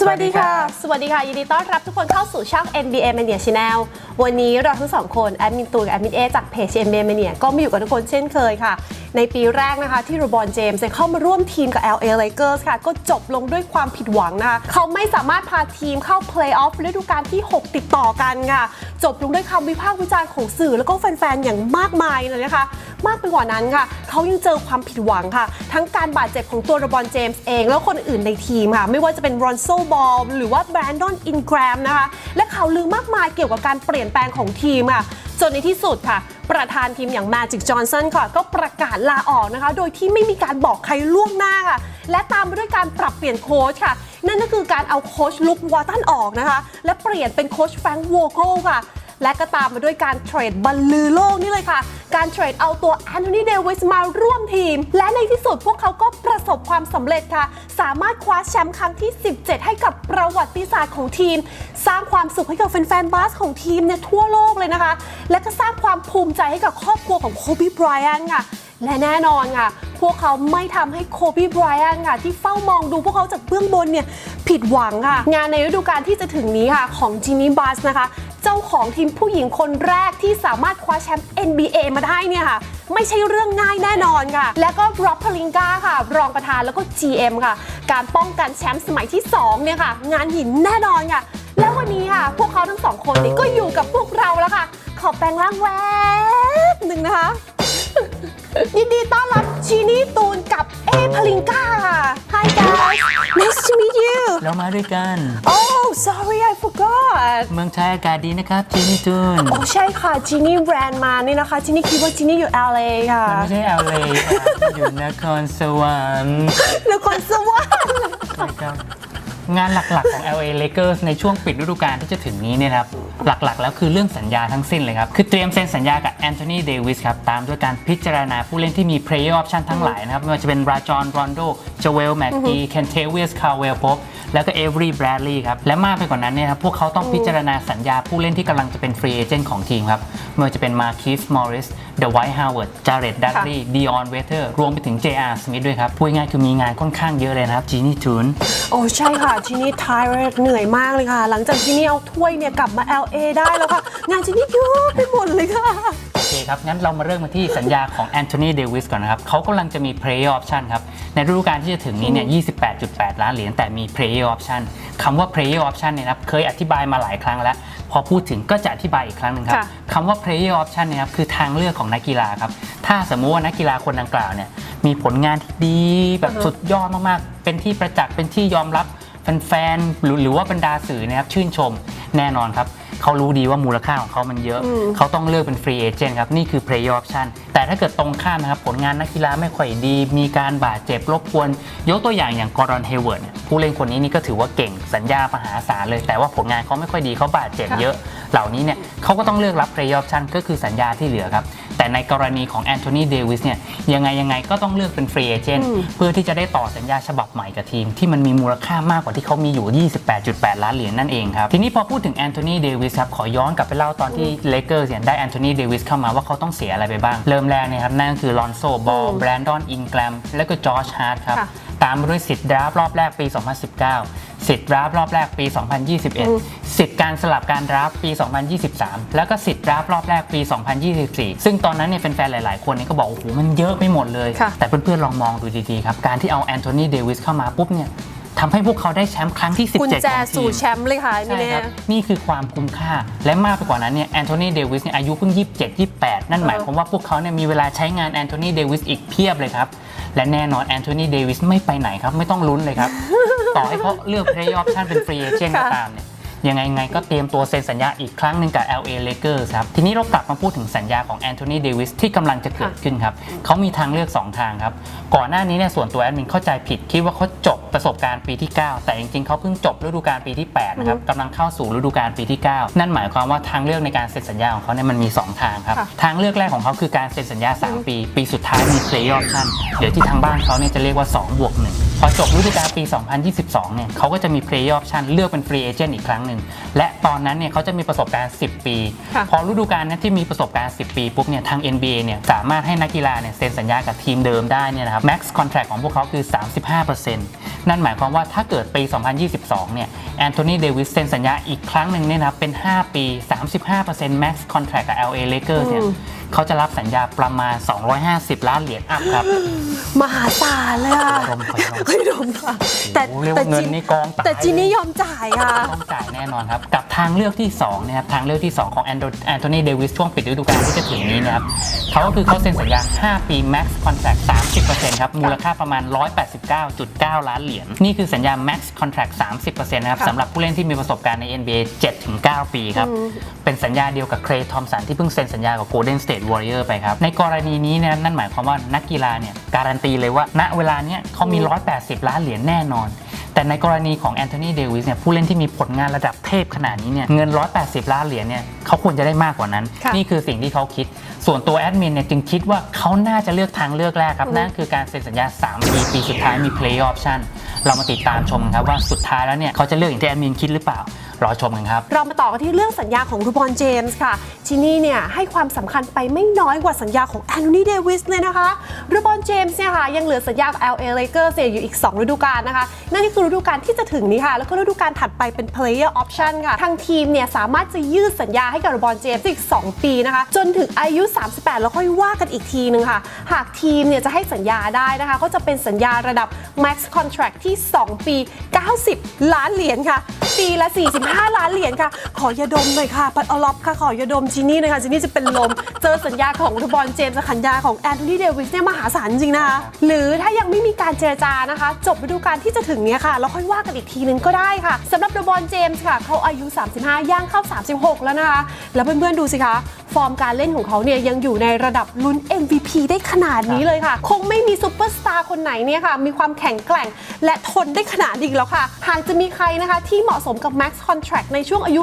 สวัสดีค่ะ สวัสดีค่ะ ยินดีต้อนรับทุกคนเข้าสู่ช่อง NBA Mania Channel วันนี้เราทั้งสองคน แอดมินตูนกับแอดมินเอจากเพจ NBA Mania ก็มาอยู่กับทุกคนเช่นเคยค่ะ ในปีแรกนะคะ ที่โรบอนเจมส์เข้ามาร่วมทีมกับ LA Lakers ค่ะ ก็จบลงด้วยความผิดหวังนะคะ เขาไม่สามารถพาทีมเข้าเพลย์ออฟฤดูกาลที่ 6 ติดต่อกันค่ะ จบลงด้วยคำวิพากษ์วิจารณ์ของสื่อแล้วก็แฟนๆ อย่างมากมายเลยนะคะ มากไปกว่านั้นค่ะ เขายังเจอความผิดหวังค่ะ ทั้งการบาดเจ็บของตัวโรบอนเจมส์เอง แล้วคนอื่นในทีมค่ะ ไม่ว่าจะเป็นรอนโซบอลหรือว่าแบรนดอนอินแกรมนะคะ และข่าวลือมากมายเกี่ยวกับการเปลี่ยนแปลงของทีมค่ะจนในที่สุดค่ะ ประธานทีมอย่างแมจิกจอห์นสันค่ะ ก็ประกาศลาออกนะคะ โดยที่ไม่มีการบอกใครล่วงหน้าค่ะ และตามมาด้วยการปรับเปลี่ยนโค้ชค่ะ นั่นก็คือการเอาโค้ชลุควอตันออกนะคะ และเปลี่ยนเป็นโค้ชแฟรงค์วอโกค่ะ และก็ตามมาด้วยการเทรดบรรลือโลกนี่เลยค่ะ การเทรดเอาตัวแอนโทนีเดวิสมาร่วมทีม และในที่สุดพวกเขาก็ประสบความสำเร็จค่ะ สามารถคว้าแชมป์ครั้งที่ 17 ให้กับประวัติศาสตร์ของทีม สร้างความสุขให้กับแฟนๆบาสของทีมเนี่ยทั่วโลกเลยนะคะ และก็สร้างความภูมิใจให้กับครอบครัวของโคบีไบรอันค่ะและแน่นอนค่ะ พวกเขาไม่ทำให้โคบีไบรอันค่ะที่เฝ้ามองดูพวกเขาจากเบื้องบนเนี่ย ผิดหวังค่ะ งานในฤดูกาลที่จะถึงนี้ค่ะ ของจินนี่บัสนะคะ เจ้าของทีมผู้หญิงคนแรกที่สามารถคว้าแชมป์ NBA มาได้เนี่ยค่ะ ไม่ใช่เรื่องง่ายแน่นอนค่ะ และก็ร็อบพลิงกาค่ะ รองประธานแล้วก็ GM ค่ะ การป้องกันแชมป์สมัยที่ 2 เนี่ยค่ะ งานหินแน่นอนค่ะ แล้ววันนี้ค่ะ พวกเขาทั้งสองคนนี้ก็อยู่กับพวกเราแล้วค่ะ ขอแปลงร่างแวบหนึ่งนะคะ ยินดีต้อนรับชีนี่ตูนกับเอพลิงกาค่ะ Hi guys nice to meet you เรามาด้วยกัน Oh sorry I forgot เมืองไทยอากาศดีนะครับจีนี่จูนโอ้ใช่ค่ะจีนี่แบรนด์มานี่นะคะจีนี่คิดว่าจีนี่อยู่ LA ค่ะมันไม่ใช่เอลเลยอยู่นครสวรรค์นครสวรรค์นะครับ งานหลักๆ ของ LA Lakers ในช่วงปิดฤดูกาลที่จะถึงนี้เนี่ยนะครับหลักๆ แล้วคือเรื่องสัญญาทั้งสิ้นเลยครับ คือเตรียมเซ็นสัญญากับแอนโทนีเดวิสครับ ตามด้วยการพิจารณาผู้เล่นที่มี player option ทั้งหลายนะครับ ไม่ว่าจะเป็นราจอนรอนโดจเวลแม c กีเคนเทวิสคาร์เวลพบแล้วก็เอเวอรี่แบรดลีย์ครับ และมากไปกว่านั้นเนี่ยครับพวกเขาต้องพิจารณาสัญญาผู้เล่นที่กำลังจะเป็นฟรีเอเจนต์ของทีมครับไม่ว่าจะเป็นมาคิสมอริสเดอะไวท์ฮาวเวิร์ดจาร์เรตดัตลีย์ดีออนเวเทอร์รวมไปถึง JR Smith ด้วยครับพูดง่ายๆคือมีงานค่อนข้างเยอะเลยนะครับจีนี่จูนโอ้ใช่ค่ะจีนี่ทายเหนื่อยมากเลยค่ะ หลังจากจีนี่เอาถ้วยเนี่ยกลับมา LA ได้แล้วค่ะ งานจีนี่เยอะไปหมดเลยค่ะ โอเคครับ งั้นเรามาเริ่มกันที่สัญญาของแอนโทนีเดวิสก่อนนะครับเขากำลังจะมี player option ครับ ในฤดูกาลที่จะถึงนี้เนี่ย 28.8 ล้านเหรียญแต่มี player option คำว่า player option เนี่ยนะครับเคยอธิบายมาหลายครั้งแล้ว พอพูดถึงก็จะอธิบายอีกครั้งหนึ่งครับค่ะ คำว่า player option เนี่ยครับคือทางเลือกของนักกีฬาครับถ้าสมมุติว่านักกีฬาคนดังกล่าวเนี่ยมีผลงานที่ดีแบบสุดยอดมากๆ เป็นที่ประจักษ์เป็นที่ยอมรับ แฟนๆหรือหรือว่าบรรดาสื่อนะครับชื่นชมแน่นอนครับเขารู้ดีว่ามูลค่าของเขามันเยอะ เขาต้องเลือกเป็นฟรีเอเจนต์ครับ นี่คือ play option แต่ถ้าเกิดตรงข้ามนะครับ ผลงานนักกีฬาไม่ค่อยดี มีการบาดเจ็บรบกวน ยกตัวอย่างอย่างกอรอนเฮเวิร์ดเนี่ยผู้เล่นคนนี้นี่ก็ถือว่าเก่งสัญญามหาศาลเลย แต่ว่าผลงานเขาไม่ค่อยดีเขาบาดเจ็บเยอะ เหล่านี้เนี่ยเขาก็ต้องเลือกรับ play option ก็คือสัญญาที่เหลือครับ แต่ในกรณีของแอนโทนีเดวิสเนี่ยยังไงยังไงก็ต้องเลือกเป็นฟรีเอเจนต์เพื่อที่จะได้ต่อสัญญาฉบับใหม่กับทีม ที่มันมีมูลค่ามากกว่าที่เขามีอยู่ 28.8 ล้านเหรียญนั่นเองครับ ทีนี้พอพูดถึงแอนโทนีเดวิสครับขอย้อนกลับไปเล่าตอนที่เลเกอร์สเนี่ยได้แอนโทนีเดวิสเข้ามาว่าเขาต้องเสียอะไรไปบ้าง เริ่มแรกเนี่ยครับนั่นก็คือลอนโซบอลแบรนดอนอินแกรมและก็จอร์จฮาร์ดครับค่ะตามมาด้วยสิทธิ์ดราฟต์รอบแรกปี 2019 สิทธิ์ดราฟต์รอบแรกปี 2021 สิทธิ์การสลับการดราฟต์ปี 2023 แล้วก็สิทธิ์ดราฟต์รอบแรกปี 2024 ซึ่งตอนนั้นเนี่ยแฟนๆหลาย ๆ คนเนี่ยก็บอกโอ้โหมันเยอะไปหมดเลยค่ะแต่เพื่อน ๆ ลองมองดูดีๆครับ การที่เอาแอนโทนีเดวิสเข้ามาปุ๊บเนี่ยทำให้พวกเขาได้แชมป์ครั้งที่ 17กุญแจของทีสู่มแชมป์เลยค่ะนี่ใช่เนี่คยรับนี่คือความคุ้มค่า และมากไปกว่านั้นเนี่ยแอนโทนีเดวิสเนี่ยอายุเพิ่ง 27 28 นั่นหมายความว่าพวกเขาเนี่ยมีเวลาใช้งานแอนโทนีเดวิสอีกเพียบเลยครับ และแน่นอนแอนโทนีเดวิสไม่ไปไหนครับ ไม่ต้องลุ้นเลยครับ ต่อให้เขาเลือก play option เป็น free agent ก็ตามเนี่ย ยังไงไงก็เตรียมตัวเซ็นสัญญาอีกครั้งหนึ่งกับ LA Lakers ครับ ทีนี้เรากลับมาพูดถึงสัญญาของแอนโทนีเดวิสที่กำลังจะเกิดขึ้นครับเขามีทางเลือก 2 ทางครับ ก่อนหน้านี้เนี่ยส่วนตัวแอดมินเข้าใจผิด คิดว่าเขาจบประสบการณ์ปีที่ 9 แต่จริงๆเขาเพิ่งจบฤดูกาลปีที่8นะครับกำลังเข้าสู่ฤดูกาลปีที่ 9 นั่นหมายความว่าทางเลือกในการเซ็นสัญญาของเขาเนี่ยมันมี 2 ทางครับค่ะทางเลือกแรกของเขาคือการเซ็นสัญญา 3 ปี ปีสุดท้ายมี play option เดี๋ยวที่ทางบ้านเขาเนี่ยจะเรียกว่า2บวก1พ อจบฤดูกาลปี 2022 เนี่ยเขาก็จะมี play option เลือกเป็น free agent อีกครั้งหนึ่ง และตอนนั้นเนี่ยเขาจะมีประสบการณ์ 10 ปีค่ะพอฤดูกาลนั้นที่มีประสบการณ์ 10 ปีปุ๊บเนี่ยทาง NBA เนี่ยสามารถให้นักกีฬาเนี่ยเซ็นสัญญากับทีมเดิมได้เนี่ยนะครับ max contract ของพวกเขาคือ 35%นั่นหมายความว่าถ้าเกิดปี 2022 เนี่ยแอนโทนีเดวิสเซ็นสัญญาอีกครั้งหนึ่งเนี่ยนะครับเป็น 5 ปี 35% max contract กับ LA Lakers เนี่ย เขาจะรับสัญญาประมาณ 250 ล้านเหรียญอัพครับ มหาศาลเลยอะขอดมขอดมไม่ดมค่ะแต่โอ้โหเรียกว่าเงินนี่กองตายแต่จีนี่ยอมจ่ายค่ะ ต้องจ่ายแน่นอนครับ กับทางเลือกที่2นะครับทางเลือกที่ 2 ของแอนโทนีเดวิสช่วงปิดฤดูกาลที่จะถึงนี้นะครับเขาก็คือเขาเซ็นสัญญา 5 ปี max contract 30%ครับ มูลค่าประมาณ 189.9 ล้านเหรียญนี่คือสัญญา max contract 30%นะครับค่ะสำหรับผู้เล่นที่มีประสบการณ์ใน NBA 7-9 ปีครับ เป็นสัญญาเดียวกับเครย์ทอมสันที่เพิ่งเซ็นสัญญากับ Golden State Warrior ไปครับ ในกรณีนี้เนยนั่นหมายความว่านักกีฬาเนี่ยการันตีเลยว่า ณเวลาเนี้ยเขามี 180 ล้านเหรียญแน่นอน แต่ในกรณีของแอนโทนีเดวิสเนี่ยผู้เล่นที่มีผลงานระดับเทพขนาดนี้เนี่ยเงิน 180 ล้านเหรียญเนี่ยเขาควรจะได้มากกว่านั้นค่ะนี่คือสิ่งที่เขาคิด ส่วนตัวแอดมินเนี่ยจึงคิดว่าเขาน่าจะเลือกทางเลือกแรกครับนั่นคือการเซ็นสัญญา 3 ปีปีสุดท้ายมี play option เรามาติดตามชมกันครับว่าสุดท้ายแล้วเนี่ยเขาจะเลือกอย่างที่แอดมินคิดหรือเปล่า รอชมกันครับ เรามาต่อกันที่เรื่องสัญญาของรูบอนเจมส์ค่ะ ที่นี่เนี่ยให้ความสำคัญไปไม่น้อยกว่าสัญญาของแอนโทนีเดวิสเลยนะคะรูบอนเจมส์เนี่ยค่ะยังเหลือสัญญากับ LA Lakers เซียอยู่อีก 2 ฤดูกาลนะคะ นั่นก็คือฤดูกาลที่จะถึงนี้ค่ะ แล้วก็ฤดูกาลถัดไปเป็น player option ค่ะ ทางทีมเนี่ยสามารถจะยืดสัญญาให้กับรูบอนเจมส์อีก 2 ปีนะคะ จนถึงอายุ 38 แล้วค่อยว่ากันอีกทีนึงค่ะ หากทีมเนี่ยจะให้สัญญาได้นะคะ ก็จะเป็นสัญญาระดับ max contract ที่ 2 ปี 90 ล้านเหรียญค่ะ ปีละ45ล้านเหรียญค่ะ ขอยาดมหน่อยค่ะ ปัดออลอฟค่ะ ขอยาดมจินนี่หน่อยค่ะจินนี่จะเป็นลม เจอสัญญาของรูบอนเจมส์กับสัญญาของแอนโทนีเดวิสเนี่ยมหาศาลจริงนะคะ หรือถ้ายังไม่มีการเจรจานะคะ จบฤดูกาลที่จะถึงเนี้ยค่ะแล้วค่อยว่ากันอีกทีนึงก็ได้ค่ะสำหรับรูบอนเจมส์ค่ะเขาอายุ 35 ย่างเข้า 36 แล้วนะคะ แล้วเพื่อนๆดูสิคะฟอร์มการเล่นของเขาเนี่ยยังอยู่ในระดับลุ้น MVP ได้ขนาดนี้เลยค่ะ คงไม่มีซูเปอร์สตาร์คนไหนเนี่ยค่ะมีความแข็งแกร่ง และทนได้ขนาดนี้แล้วค่ะหากจะมีใครนะคะที่เหมาะสมกับ Max Contract ในช่วงอายุ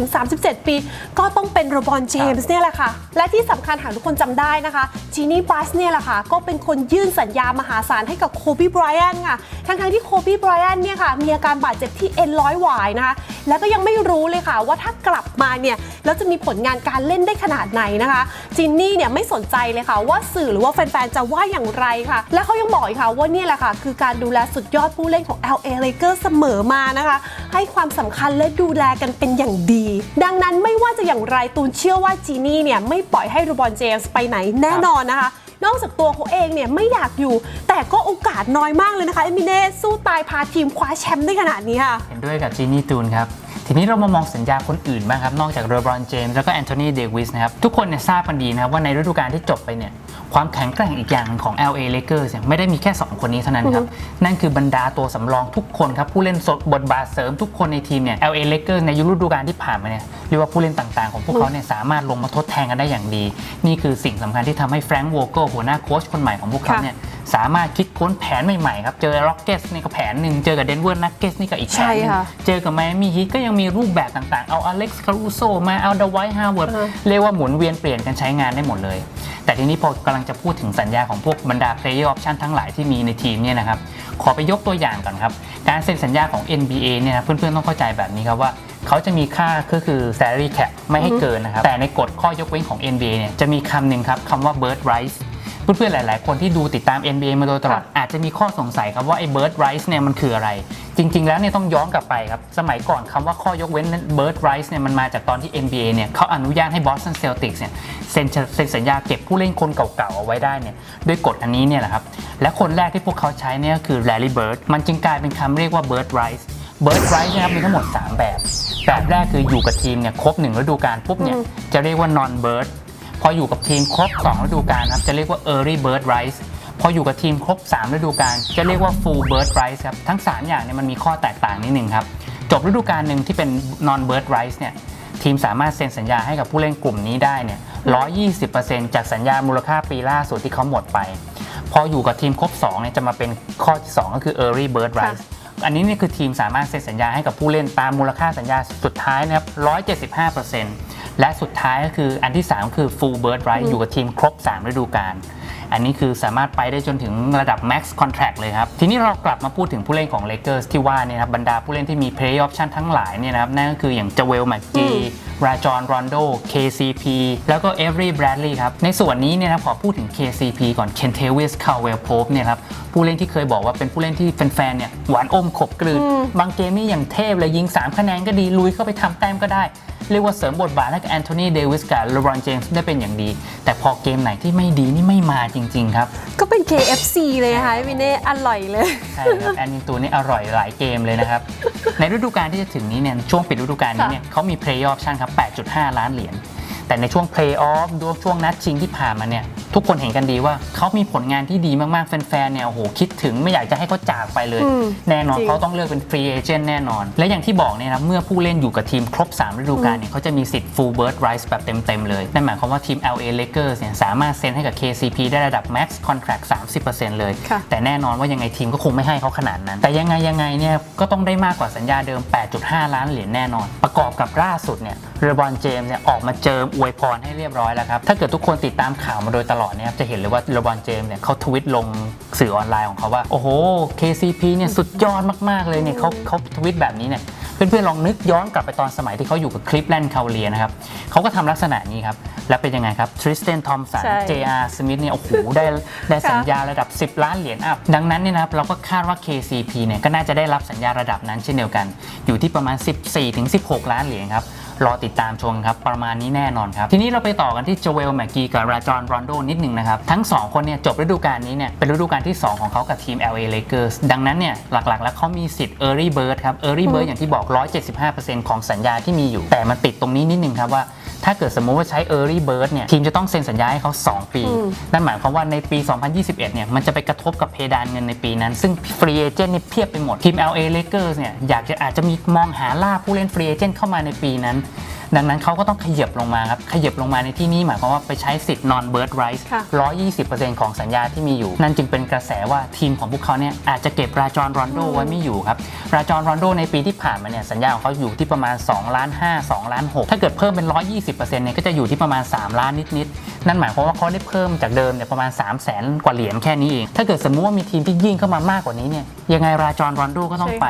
36-37 ปี ก็ต้องเป็นโรบอนเจมส์เนี่ยแหละค่ะ และที่สำคัญหากทุกคนจำได้นะคะจีนี่บัสเนี่ยแหละค่ะ ก็เป็นคนยื่นสัญญามหาศาลให้กับโคบีไบรอันค่ะ ทั้งๆที่โคบีไบรอันเนี่ยค่ะ มีอาการบาดเจ็บที่เอ็นร้อยหวายนะคะ แล้วก็ยังไม่รู้เลยค่ะ ว่าถ้ากลับมาเนี่ยแล้วจะมีผลงานการเล่นได้ขนาดไหนนะคะจินนี่เนี่ยไม่สนใจเลยค่ะ ว่าสื่อหรือว่าแฟนๆจะว่าอย่างไรค่ะ และเขายังบอกอีกค่ะว่าเนี่ยแหละค่ะ คือการดูแลสุดยอดผู้เล่นของ LA Lakers เสมอมานะคะ ให้ความสำคัญและดูแลกันเป็นอย่างดี ดังนั้นไม่ว่าจะอย่างไรตูนเชื่อว่าจีนี่เนี่ยไม่ปล่อยให้รูบอนเจมส์ไปไหนแน่นอนนะคะ นอกจากตัวเขาเองเนี่ยไม่อยากอยู่ แต่ก็โอกาสน้อยมากเลยนะคะ เอมิเน่สู้ตายพาทีมคว้าแชมป์ได้ขนาดนี้ค่ะ เห็นด้วยกับจีนี่ตูนครับทีนี้เรามามองสัญญาคนอื่นบ้างครับ นอกจากเรบรอนเจมส์แล้วก็แอนโทนีเดวิสนะครับทุกคนเนี่ยทราบกันดีนะครับว่าในฤดูกาลที่จบไปเนี่ย ความแข็งแกร่งอีกอย่างหนึ่งของ LA Lakers เนี่ยไม่ได้มีแค่ 2 คนนี้เท่านั้นครับ นั่นคือบรรดาตัวสำรองทุกคนครับ ผู้เล่นสดบทบาทเสริมทุกคนในทีมเนี่ย LA Lakers ในยุคฤดูกาลที่ผ่านมาเนี่ยเรียกว่าผู้เล่นต่างๆ ของพวกเขาเนี่ยสามารถลงมาทดแทนกันได้อย่างดี นี่คือสิ่งสำคัญที่ทำให้แฟรงค์วอลเกอร์หัวหน้าโค้ชคนใหม่ของพวกเขาเนี่ย สามารถคิดค้นแผนใหม่ๆครับ เจอร็อกเก็ตนี่ก็แผนหนึ่งเจอกับเดนเวอร์นักเก็ตนี่ก็อีกแผนหนึ่ใช่งค่ะเจอกับไมอามี่ฮีทก็ยังมีรูปแบบต่างๆ เอาอเล็กซ์คารูโซมาเอาเดอะไวท์ฮาวเวิร์ดอือฮะเรียกว่าหมุนเวียนเปลี่ยนกันใช้งานได้หมดเลย แต่ทีนี้พอกำลังจะพูดถึงสัญญาของพวกบรรดา player option ทั้งหลายที่มีในทีมเนี่ยนะครับขอไปยกตัวอย่างก่อนครับ การเซ็นสัญญาของ NBA เนี่ยนะเพื่อนๆต้องเข้าใจแบบนี้ครับว่าเขาจะมีค่าก็คือ salary cap ไม่ให้เกินนะครับแต่ในกฎข้อยกเว้นของ NBA เนี่ยจะมีคำหนึ่งครับคำว่า bird rights เพื่อนๆหลาย ๆ คนที่ดูติดตาม NBA มาโดยตลอดอาจจะมีข้อสงสัยครับว่าไอ้ bird rights เนี่ยมันคืออะไร จริง ๆ แล้วเนี่ยต้องย้อนกลับไปครับ สมัยก่อนคำว่าข้อยกเว้น bird rights เนี่ยมันมาจากตอนที่ NBA เนี่ยเขาอนุญาตให้ Boston Celtics เนี่ยเซ็นเซ็นสัญญาเก็บผู้เล่นคนเก่าๆเอาไว้ได้เนี่ยด้วยกฎอันนี้เนี่ยแหละครับและคนแรกที่พวกเขาใช้เนี่ยก็คือ Larry Bird มันจึงกลายเป็นคำเรียกว่า bird rights bird rights นะครับมีทั้งหมด 3 แบบ แบบแรกคืออยู่กับทีมเนี่ยครบหนึ่งฤดูกาลปุ๊บเนี่ยจะเรียกว่า non bird พออยู่กับทีมครบ 2 ฤดูกาลครับจะเรียกว่า early bird rights พออยู่กับทีมครบ 3 ฤดูกาลจะเรียกว่า full bird rights ครับทั้ง 3 อย่างเนี่ยมันมีข้อแตกต่างนิดนึงครับ จบฤดูกาลหนึ่งที่เป็น non bird rights เนี่ยทีมสามารถเซ็นสัญญาให้กับผู้เล่นกลุ่มนี้ได้เนี่ย120%จากสัญญามูลค่าปีล่าสุดที่เขาหมดไป พออยู่กับทีมครบ2เนี่ยจะมาเป็นข้อที่ 2 ก็คือ early bird rights อันนี้เนี่ยคือทีมสามารถเซ็นสัญญาให้กับผู้เล่นตามมูลค่าสัญญาสุดท้ายนะครับ175% และสุดท้ายก็คืออันที่ 3 คือ full bird right อยู่กับทีมครบ 3 ฤดูกาลอันนี้คือสามารถไปได้จนถึงระดับ max contract เลยครับ ทีนี้เรากลับมาพูดถึงผู้เล่นของเลเกอร์สที่ว่าเนี่ยนะครับบรรดาผู้เล่นที่มี play option ทั้งหลายเนี่ยนะครับนั่นก็คืออย่างจเวลแมกกีราจอนรอนโด KCP แล้วก็เอฟรีแบรดลีย์ครับ ในส่วนนี้เนี่ยนะครับขอพูดถึง KCP ก่อนเคนเทวิสคา w เวลโพ e เนี่ยครับ ผู้เล่นที่เคยบอกว่าเป็นผู้เล่นที่แฟนๆเนี่ยหวานอมขบกลืน บางเกมนี่อย่างเทพเลยยิง 3 คะแนนก็ดี ลุยเข้าไปทำแต้มก็ได้ เรียกว่าเสริมบทบาทให้กับแอนโทนีเดวิสกับเลบรอนเจมส์ได้เป็นอย่างดี แต่พอเกมไหนที่ไม่ดีนี่ไม่มาจริง ๆ ครับ ก็เป็น KFC เลยนะคะวินเน่อร่อยเลย ใช่ครับแอนนิงตูนี่อร่อยหลายเกมเลยนะครับ ในฤดูกาลที่จะถึงนี้เนี่ยช่วงปิดฤดูกาลนี้เนี่ยเขามี Play Option ครับ 8.5 ล้านเหรียญ แต่ในช่วง Play Off ดูช่วงนัดชิงที่ผ่านมาเนี่ย ทุกคนเห็นกันดีว่าเขามีผลงานที่ดีมากๆ แฟนๆเนี่ยโอ้โหคิดถึงไม่อยากจะให้เขาจากไปเลย อืมแน่นอนจริง เขาต้องเลือกเป็น Free Agent แน่นอน และอย่างที่บอกเนี่ยนะเมื่อผู้เล่นอยู่กับทีมครบ 3 ฤดูกาลเนี่ยเขาจะมีสิทธิ์ Full Bird Rights แบบเต็ม ๆ เลยนั่นหมายความว่าทีม LA Lakers เนี่ยสามารถเซ็นให้กับ KCP ได้ระดับ Max Contract 30%เลย ค่ะ แต่แน่นอนว่ายังไงทีมก็คงไม่ให้เขาขนาดนั้น แต่ยังไงยังไงเนี่ยก็ต้องได้มากกว่าสัญญาเดิม 8.5 ล้านเหรียญแน่นอน ประกอบกับล่าสุดเนี่ยเรบอนเจมส์เนี่ยออกมาเจิมอวยพรให้เรียบร้อยแล้วครับ ถ้าเกิดทุกคนติดตามข่าวมาโดยตลอดเนี่ยครับจะเห็นเลยว่าเรบอนเจมส์เนี่ยเขาทวิตลงสื่อออนไลน์ของเขาว่า โอ้โห KCP เนี่ยสุดยอดมาก ๆ เลยเนี่ยเขาเขาทวิตแบบนี้เนี่ยเพื่อนๆลองนึกย้อนกลับไปตอนสมัยที่เขาอยู่กับคลิปแลนด์คาเลียนะครับเขาก็ทำลักษณะนี้ครับ แล้วเป็นยังไงครับทริสเตนทอมสันใช่ JR Smith เนี่ยโอ้โหได้ได้ค่ะสัญญาระดับ 10 ล้านเหรียญอัพ ดังนั้นเนี่ยนะครับเราก็คาดว่า KCP เนี่ยก็น่าจะได้รับสัญญาระดับนั้นเช่นเดียวกัน อยู่ที่ประมาณ 14-16 ล้านเหรียญครับ รอติดตามชมครับ ประมาณนี้แน่นอนครับ ทีนี้เราไปต่อกันที่โจเวลแมกกีกับราจอนรอนโดนิดหนึ่งนะครับ ทั้ง 2 คนเนี่ยจบฤดูกาลนี้เนี่ยเป็นฤดูกาลที่ 2 ของเขากับทีม LA Lakers ดังนั้นเนี่ยหลักๆ แล้วเขามีสิทธิ์ Early Bird ครับ Early Bird อย่างที่บอก 175%ของสัญญาที่มีอยู่ แต่มันติดตรงนี้นิดนึงครับว่า ถ้าเกิดสมมุติว่าใช้ Early Bird เนี่ยทีมจะต้องเซ็นสัญญาให้เขา 2 ปี นั่นหมายความว่าในปี 2021 เนี่ยมันจะไปกระทบกับเพดานเงินในปีนั้น ซึ่งฟรีเอเจนต์นี่เพียบไปหมด ทีม LA Lakers เนี่ยอยากจะอาจจะมีมองหาล่าผู้เล่นฟรีเอเจนต์เข้ามาในปีนั้น ดังนั้นเขาก็ต้องขยับลงมาครับ ขยับลงมาในที่นี้หมายความว่าไปใช้สิทธิ์ non bird rights ค่ะ120%ของสัญญาที่มีอยู่ นั่นจึงเป็นกระแสว่าทีมของพวกเขาเนี่ยอาจจะเก็บราจอนรอนโดไว้ไม่อยู่ครับราจอนรอนโดในปีที่ผ่านมาเนี่ยสัญญาของเขาอยู่ที่ประมาณ2ล้าน5 2ล้าน6ถ้าเกิดเพิ่มเป็น120%เนี่ยก็จะอยู่ที่ประมาณ 3 ล้านนิดๆนั่นหมายความว่าเขาได้เพิ่มจากเดิมเนี่ยประมาณ 3 0 0แสนกว่าเหรียญแค่นี้เอง ถ้าเกิดสมมุติว่ามีทีมที่ยิ่งเข้ามามากกว่านี้เนี่ยยังไงราจอนรอนโดก็ต้องใช่ค่ะไป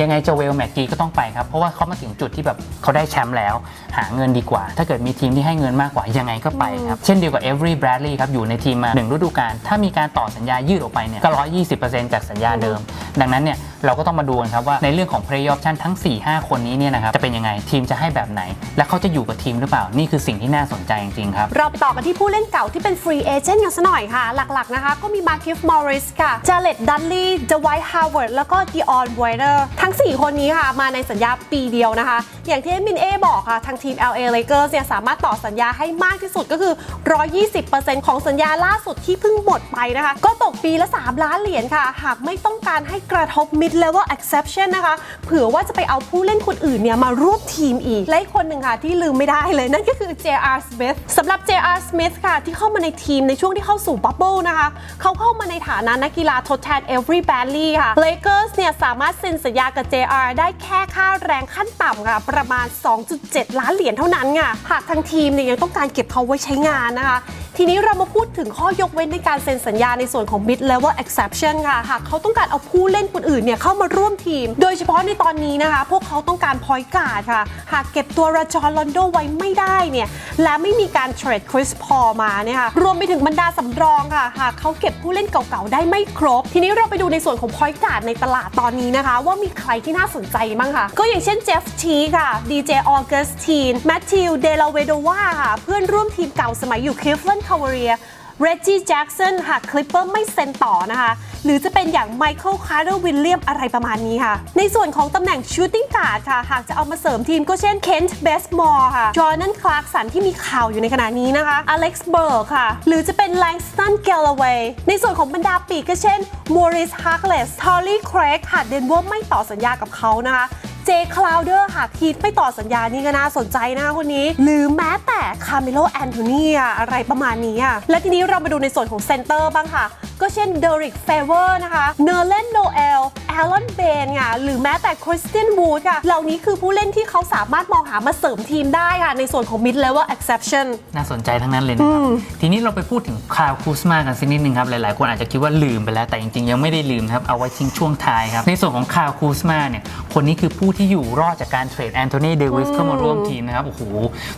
ยังไงโจเวลแม็กกีก็ต้องไปครับ เพราะว่าเขามาถึงจุดที่แบบเขาได้แชมป์แล้ว หาเงินดีกว่า ถ้าเกิดมีทีมที่ให้เงินมากกว่ายังไงก็ไปครับ เช่นเดียวกับเอเวอรี่แบรดลีย์ครับอยู่ในทีมมาหนึ่งฤดูกาลถ้ามีการต่อสัญญายืดออกไปเนี่ยก็120%จากสัญญาเดิม ดังนั้นเนี่ย เราก็ต้องมาดูกันครับว่าในเรื่องของ play option ทั้ง 4-5 คนนี้เนี่ยนะครับจะเป็นยังไงทีมจะให้แบบไหน และเขาจะอยู่กับทีมหรือเปล่านี่คือสิ่งที่น่าสนใจจริงๆครับเราไปต่อกันที่ผู้เล่นเก่าที่เป็นฟรีเอเจนต์กันซะหน่อยค่ะ หลักๆนะคะก็มีมาคิฟมอริสค่ะจเลตดันลีย์เดวิดฮาวเวิร์ดแล้วก็ดิออนไวเดอร์ทั้ง 4 คนนี้ค่ะ มาในสัญญาปีเดียวนะคะ อย่างที่มินเอบอกค่ะ ทางทีม LA Lakers เนี่ยสามารถต่อสัญญาให้มากที่สุดก็คือ 120%ของสัญญาล่าสุดที่เพิ่งหมดไปนะคะ ก็ตกปีละ 3 ล้านเหรียญค่ะ หากไม่ต้องการให้กระทบ mid level exception นะคะ เผื่อว่าจะไปเอาผู้เล่นคนอื่นเนี่ยมาร่วมทีมอีก และอีกคนหนึ่งค่ะที่ลืมไม่ได้เลย นั่นก็คือ JR Smith สำหรับ JR Smith ค่ะ ที่เข้ามาในทีมในช่วงที่เข้าสู่บับเบิลนะคะ เขาเข้ามาในฐานะนักกีฬาทดแทน Every Bradley ค่ะ Lakers เนี่ยสามารถเซ็นสัญญากับ JR ได้แค่ค่าแรงขั้นต่ำค่ะ ประมาณ 2.7 ล้านเหรียญเท่านั้นค่ะ หากทางทีมเนี่ยยังต้องการเก็บเขาไว้ใช้งานนะคะทีนี้เรามาพูดถึงข้อยกเว้นในการเซ็นสัญญาในส่วนของ mid level exception ค่ะ หากเขาต้องการเอาผู้เล่นคนอื่นเนี่ยเข้ามาร่วมทีม โดยเฉพาะในตอนนี้นะคะ พวกเขาต้องการพอยการ์ดค่ะ หากเก็บตัวราจอนลอนโดไว้ไม่ได้เนี่ย และไม่มีการเทรดคริสพอมาเนี่ยค่ะ รวมไปถึงบรรดาสำรองค่ะ หากเขาเก็บผู้เล่นเก่าๆ ได้ไม่ครบ ทีนี้เราไปดูในส่วนของพอยการ์ดในตลาดตอนนี้นะคะ ว่ามีใครที่น่าสนใจบ้างค่ะ ก็อย่างเช่นเจฟทีค่ะดีเจออเกสตีนแมทธิวเดลาเวโดวาค่ะ เพื่อนร่วมทีมเก่าสมัยอยู่คลิฟแลนด์คาวเรียเรจจี้แจ็กสันหากคลิปเปอร์ไม่เซ็นต่อนะคะ หรือจะเป็นอย่างไมเคิลคาร์เ e วิลเลียมอะไรประมาณนี้ค่ะ ในส่วนของตำแหน่งชูตติ้งการ์ดค่ะ หากจะเอามาเสริมทีมก็เช่นเคนต์เบสมอร์ค่ะจอร์แดนคลาร์กสันที่มีข่าวอยู่ในขณะนี้นะคะอเล็กซ์เบิร์กค่ะ หรือจะเป็นแลงสตันเกลเวย์ในส่วนของบรรดาปีกก็เช่นมอริสฮาร์กเลสทอร์รี่ครกค่ะเดนเวอร์ไม่ต่อสัญญากับเขานะคะ เจคลาวเดอร์หากทีดไม่ต่อสัญญานี่ก็น่าสนใจนะคะคนนี้ หรือแม้แต่คาเมโลแอนโทนีอะไรประมาณนี้อะและทีนี้เรามาดูในส่วนของเซนเตอร์บ้างค่ะ ก็เช่นเดริกเฟเวอร์นะคะเนอร์เลนโนเอลแอลอนเบนค่ะหรือแม้แต่คริสเตียนวูดค่ะเหล่านี้คือผู้เล่นที่เขาสามารถมองหามาเสริมทีมได้ค่ะในส่วนของ mid level exception น่าสนใจทั้งนั้นเลยนะครับ ทีนี้เราไปพูดถึงคาร์คูสมากันสักนิดนึงครับ หลายๆ คนอาจจะคิดว่าลืมไปแล้วแต่จริง ๆ ยังไม่ได้ลืมนะครับเอาไว้ทิ้งช่วงท้ายครับในส่วนของคาร์คูสมาเนี่ยคนนี้คือผู้ที่อยู่รอดจากการเทรดแอนโทนีเดวิสเข้ามาร่วมทีมนะครับ โอ้โห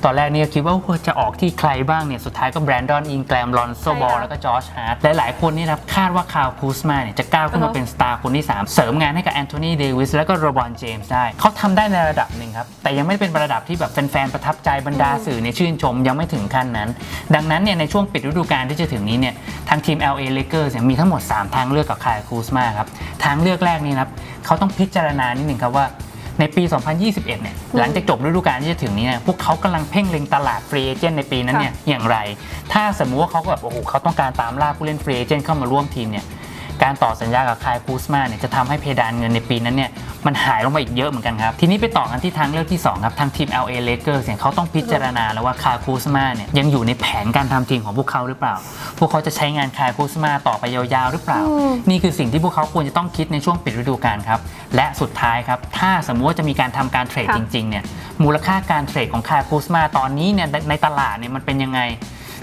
ตอนแรกเนี่ยคิดว่าจะออกที่ใครบ้างเนี่ย สุดท้ายก็แบรนดอนอิงแกรมลอนโซใช่บอลค่ะแล้วก็จอร์จฮาร์ดหลายๆคนเนี่ยนะครับคาดว่าคาร์คูสมาเนี่ยจะก้าวขึ้นมาอ่าฮะเป็นสตาร์คนที่ 3 เสริมงานให้กับแอนโทนีเดวิสแล้วก็โรบอนเจมส์ได้เขาทำได้ในระดับหนึ่งครับ แต่ยังไม่เป็นระดับที่แบบแฟนๆประทับใจบรรดาสื่อเนี่ยชื่นชมยังไม่ถึงขั้นนั้น ดังนั้นเนี่ยในช่วงปิดฤดูกาลที่จะถึงนี้เนี่ยทางทีม LA Lakers เนี่ยมีทั้งหมด 3 ทางเลือกกับคายคูสมาครับทางเลือกแรกนี่นะครับเขาต้องพิจารณานิดหนึ่งครับว่า ในปี 2021 เนี่ย หลังจากจบฤดูกาลที่จะถึงนี้เนี่ย พวกเขากำลังเพ่งเล็งตลาดฟรีเอเจนต์ในปีนั้นเนี่ย อย่างไร ถ้าสมมุติว่าเขาแบบโอ้โหเขาต้องการตามล่าผู้เล่นฟรีเอเจนต์เข้ามาร่วมทีมเนี่ย การต่อสัญญากับคายคูสมาเนี่ยจะทำให้เพดานเงินในปีนั้นเนี่ยมันหายลงไปอีกเยอะเหมือนกันครับ ทีนี้ไปต่อกันที่ทางเลือกที่ 2 ครับทางทีม LA Lakers เนี่ยเขาต้องพิจารณาแล้วว่าคายคูสมาเนี่ยยังอยู่ในแผนการทำทีมของพวกเขาหรือเปล่า พวกเขาจะใช้งานคายคูสมาต่อไปยาวๆหรือเปล่า นี่คือสิ่งที่พวกเขาควรจะต้องคิดในช่วงปิดฤดูกาลครับและสุดท้ายครับถ้าสมมติว่าจะมีการทำการเทรดจริงๆเนี่ยมูลค่าการเทรดของคายคูสมาตอนนี้เนี่ยในตลาดเนี่ยมันเป็นยังไง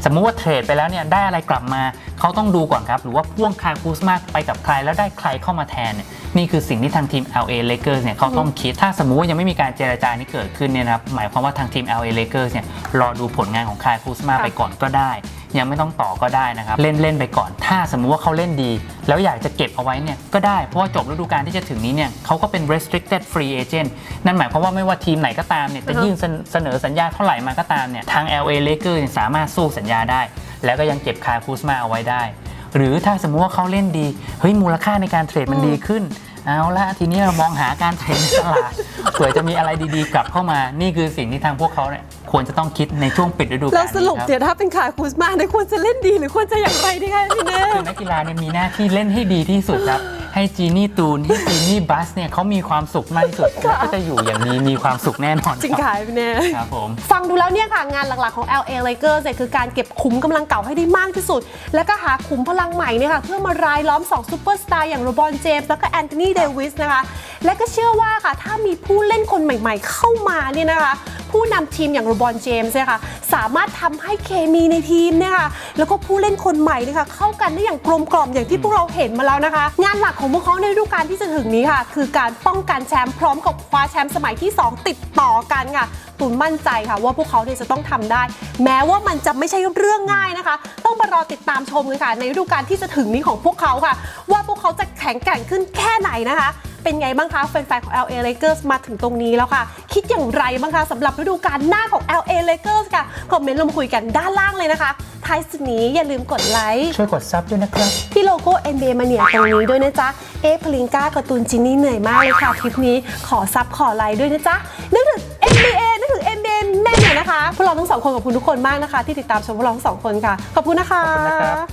สมมุติว่าเทรดไปแล้วเนี่ยได้อะไรกลับมา เขาต้องดูก่อนครับ หรือว่าพ่วงคายคูสมาไปกับใครแล้วได้ใครเข้ามาแทนเนี่ย นี่คือสิ่งที่ทางทีม LA Lakers เนี่ยเขาต้องคิด ถ้าสมมุติว่ายังไม่มีการเจรจานี้เกิดขึ้นเนี่ยนะครับ หมายความว่าทางทีม LA Lakers เนี่ยรอดูผลงานของคายคูสมาค่ะไปก่อนก็ได้ ยังไม่ต้องต่อก็ได้นะครับ เล่นเล่นไปก่อน ถ้าสมมุติว่าเขาเล่นดี แล้วอยากจะเก็บเอาไว้เนี่ยก็ได้ เพราะว่าจบฤดูกาลที่จะถึงนี้เนี่ยเขาก็เป็น restricted free agent นั่นหมายความว่าไม่ว่าทีมไหนก็ตามเนี่ยจะอือฮะยื่นเสนเสนอสัญญาเท่าไหร่มาก็ตามเนี่ยทาง LA Lakers เนี่ยสามารถสู้สัญญาได้ แล้วก็ยังเก็บคาร์คูสมาเอาไว้ได้ หรือถ้าสมมุติว่าเขาเล่นดี เฮ้ยมูลค่าในการเทรดมันดีขึ้น เอาละทีนี้เรามองหาการเทรดในตลาดเผื่อจะมีอะไรดีๆ กลับเข้ามานี่คือสิ่งที่ทางพวกเขาเนี่ยควรจะต้องคิดในช่วงปิดฤดูกาลแล้วนี้สรุปครับเดี๋ยวถ้าเป็นคายคูสมาเนี่ยควรจะเล่นดีหรือควรจะอย่างไรดีคะพี่เน่คือนักกีฬาเนี่ยมีหน้าที่เล่นให้ดีที่สุดครับให้จีนี่ตูนให้จีนี่บัสเนี่ยเขามีความสุขมากที่สุดแล้วก็จะอยู่อย่างนี้มีความสุขแน่นอนจริงครับค่ะพี่เน่ครับผมฟังดูแล้วเนี่ยค่ะงานหลักๆของ LA Lakers เนี่ยคือการเก็บขุมกำลังเก่าให้ได้มากที่สุด แล้วก็หาขุมพลังใหม่เนี่ยค่ะเพื่อมารายล้อม2ซูเปอร์สตาร์อย่างโรบอนเจมส์แล้วก็แอนโทนีเดวิสนะคะ และก็เชื่อว่าค่ะ ถ้ามีผู้เล่นคนใหม่ๆ เข้ามาเนี่ยนะคะ ผู้นำทีมอย่างโรบอนเจมส์นี่ค่ะสามารถทำให้เคมีในทีมเนี่ยค่ะแล้วก็ผู้เล่นคนใหม่เนี่ยค่ะเข้ากันได้อย่างกลมกล่อมอย่างที่พวกเราเห็นมาแล้วนะคะ งานหลักของพวกเขาในฤดูกาลที่จะถึงนี้ค่ะ คือการป้องกันแชมป์พร้อมกับคว้าแชมป์สมัยที่ 2 ติดต่อกันค่ะ ตูนมั่นใจค่ะ ว่าพวกเขาเนี่ยจะต้องทำได้ แม้ว่ามันจะไม่ใช่เรื่องง่ายนะคะ ต้องมารอติดตามชมกันค่ะ ในฤดูกาลที่จะถึงนี้ของพวกเขาค่ะ ว่าพวกเขาจะแข็งแกร่งขึ้นแค่ไหนนะคะ เป็นไงบ้างคะแฟนๆของ LA Lakers มาถึงตรงนี้แล้วค่ะ คิดอย่างไรบ้างคะสำหรับฤดูกาลหน้าของ LA Lakers ค่ะคอมเมนต์ลงมาคุยกันด้านล่างเลยนะคะท้ายสุดนี้อย่าลืมกดไลค์ช่วยกดซับด้วยนะครับ ที่โลโก้ NBA มาเนี่ยตรงนี้ด้วยนะจ๊ะ เอพลิงก้าการ์ตูนจินนี่เหนื่อยมากเลยค่ะ คลิปนี้ขอซับขอไลค์ด้วยนะจ๊ะนึกถึง NBA นึกถึง NBA แม่เนี่ย นะคะพวกเราทั้งสองคนขอบคุณทุกคนมากนะคะ ที่ติดตามชมพวกเราทั้งสองคนค่ะ ขอบคุณนะคะขอบคุณนะครับ